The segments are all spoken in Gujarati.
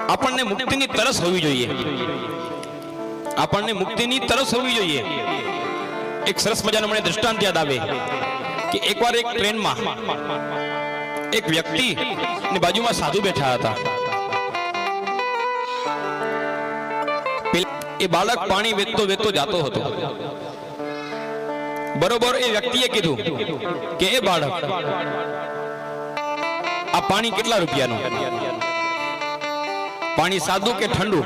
આપણને મુક્તિની તરસ હોવી જોઈએ. આપણને મુક્તિની તરસ હોવી જોઈએ. એક સરસ મજાનો મને દ્રષ્ટાંત યાદ આવે કે એકવાર એક ટ્રેનમાં એક વ્યક્તિ ની બાજુમાં સાધુ બેઠા હતા. એ બાળક પાણી વેચતો વેચતો જાતો હતો. બરોબર એ વ્યક્તિએ કીધું કે, એ બાળક, આ પાણી કેટલા રૂપિયાનું? પાણી સાદું કે ઠંડુ?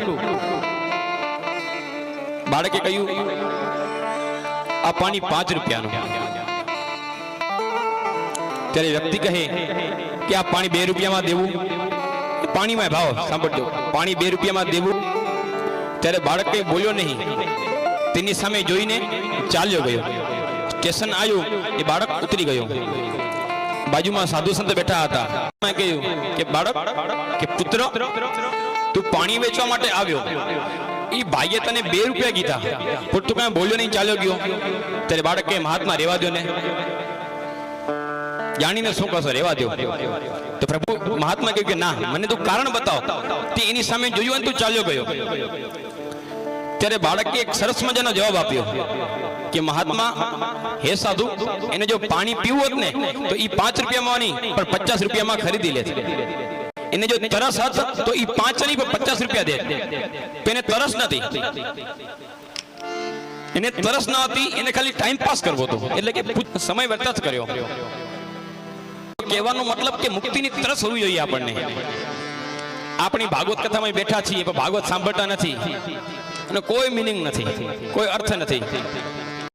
બાળકે કહ્યું, આ પાણી પાંચ રૂપિયાનું. ત્યારે વ્યક્તિ કહે કે, આ પાણી બે રૂપિયામાં દેવું? પાણીમાં ભાવ, સાંભળજો. પાણી બે રૂપિયામાં દેવું? ત્યારે બાળક કંઈ બોલ્યો નહીં. તેની સામે જોઈને ચાલ્યો ગયો. સ્ટેશન આવ્યું, એ બાળક ઉતરી ગયો. બાજુમાં સાધુ સંત બેઠા હતા. કહ્યું કે, બાળક, કે પુત્ર તું પાણી વેચવા માટે આવ્યો. એ ભાઈએ તને બે રૂપિયા કીધા. પણ તું કાંઈ બોલ્યો નહીં, ચાલ્યો ગયો. ત્યારે બાળક મહાત્મા રેવા દો ને. જાણીને શું કરશો રેવા દો તો પ્રભુ મહાત્મા કહ્યું કે ના, મને તું કારણ બતાવ. તે એની સામે જોયું અને તું ચાલ્યો ગયો. ત્યારે બાળકે એક સરસ મજાનો જવાબ આપ્યો કે મહાત્મા, હે સાધુ, એને જો પાણી પીવું હોત ને, તો એ પાંચ રૂપિયામાં નહીં, પણ પચાસ રૂપિયામાં ખરીદી લે એને જો તરસ હત, તો એ પાંચ નહીં પચાસ રૂપિયા દે. એને તરસ નથી. એને તરસ ન હતી, એને ખાલી ટાઈમ પાસ કરવો હતો. એટલે કે સમય વ્યર્થ જ કર્યો કહેવાનો મતલબ કે મુક્તિની તરસ હોવી જોઈએ આપણને. આપણી ભાગવત કથામાં બેઠા છીએ, પણ ભાગવત સાંભળતા નથી. અને કોઈ મિનિંગ નથી. કોઈ અર્થ નથી.